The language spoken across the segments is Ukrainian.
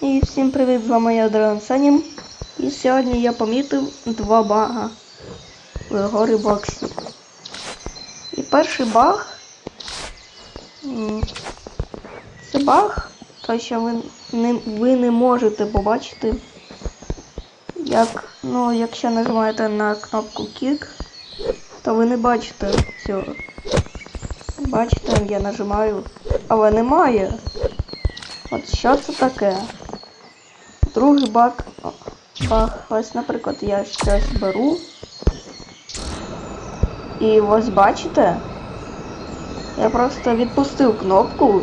І всім привіт, з вами я Дрон Санім. І сьогодні я помітив два бага в горі боксі. І перший баг. Це баг, той, що ви не, ви не можете побачити. Як, ну, якщо нажимаєте на кнопку Kick, то ви не бачите цього. Бачите, я нажимаю, але немає. От що це таке? Другий баг. о, баг. Ось, наприклад, я щось беру. І ось бачите? Я просто відпустив кнопку,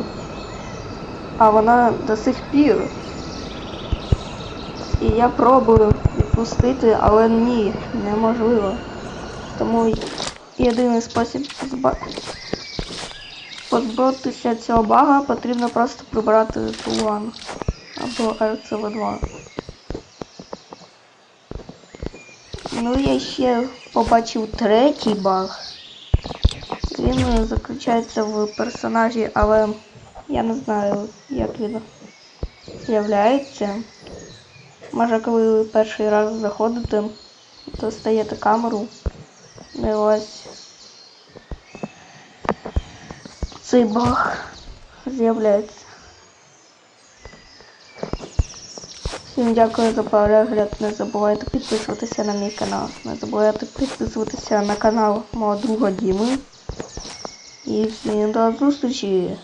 а вона до сих пір. І я пробую відпустити, але ні, неможливо. Тому єдиний спосіб зба... позбутися цього бага потрібно просто прибрати тулан або RCV2. Ну я ще побачив третій баг. Він е, заключається в персонажі, але я не знаю, як він з'являється. Може, коли ви перший раз заходите, достаєте камеру. І ось цей баг з'являється. Всім дякую за перегляд. Не забувайте підписуватися на мій канал. Не забувайте підписуватися на канал мого друга Діми. І всім до зустрічі!